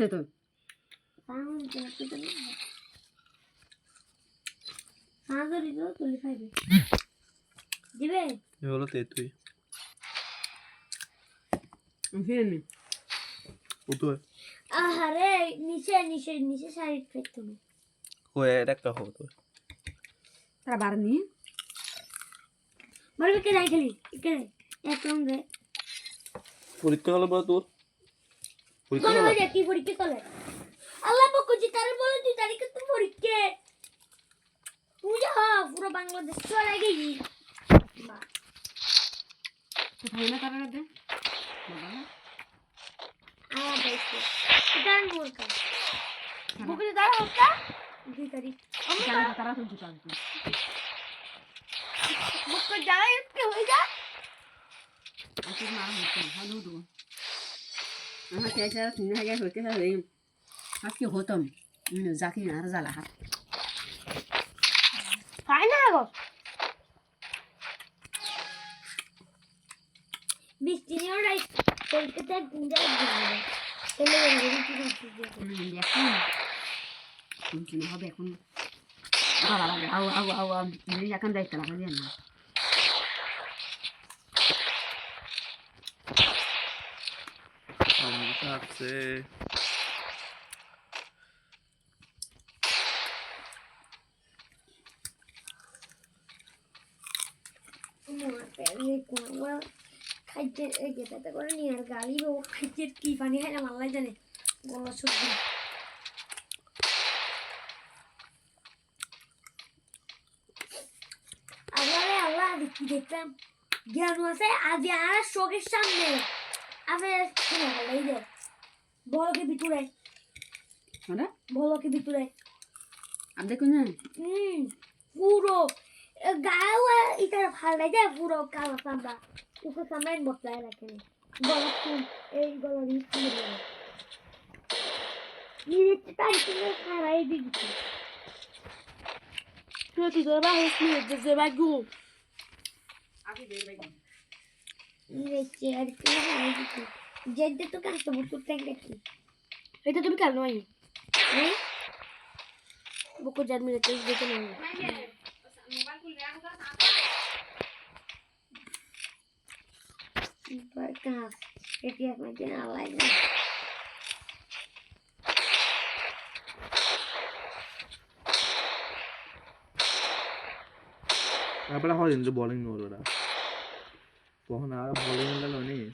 তো তো না হ্যাঁ ধরি তো তুলি খাইবে দিবে হলো তেতুই ফিরে নি উঠো আহারে নিচে নিচে নিচে সাইড ফেলতো না হয়ে এটা হব তো তারা বার নি বলবি কে রাই খেলি কে একদম রে পরীক্ষা হলো বলো তোর? পরীক্ষা হলো? কি পরীক্ষা করে আল্লাহ পকুজি তারে বলে তুই তারিখে তুই পরীক্ষা। তুই যা পুরো বাংলাদেশ চলে গেলি কোথায় না তারা দে বলকা বুকলে দাঁড়া তারিখ তারা। তারা তুলছে তারা বুকলে দাঁড়াই উঠতে হয়ে যা আজকে মা হচ্ছে ভালো তো আমার কে চারা তিন হাজার হইতে হবে আজকে হতম জাকি আর জ্বালা হাত খাই না গো বৃষ্টি নিয়ে রাই কলকাতা গুঞ্জা গুঞ্জা চলে গেল কি করছিস এখন শুনছি না হবে এখন লাগা দিয়ে না আমি আছে খাইতে এই যে তাতে করে নিয়ে গালি খাইতে কি পানি খাই না মাল্লাই জানে গলা সবজি আল্লাহ কি জ্ঞান আছে আজ আর চোখের সামনে। আবে শোনো এই যে বলকে ভিতরে। মানে? বলকে ভিতরে। আর দেখুন না। হুম পুরো। গাও এটা ভালো যায় পুরো কালো চামড়া। উপরে চামড়া বসলায় রাখেনি গলা ফুল এই গলা দিয়ে ফুল নিজে তাই তুমি খারাই দিচ্ছি তুই কি করে বাহির যে বাগু जेड तो कर सकते बुट टैंक देखी तो भी कर लो वही नहीं? वो कुछ आदमी रहते हैं देखे नहीं। कहाँ? आवाज़ Napala ko rin sa bowling nuro na. Puhunan ka, bowling na lang eh.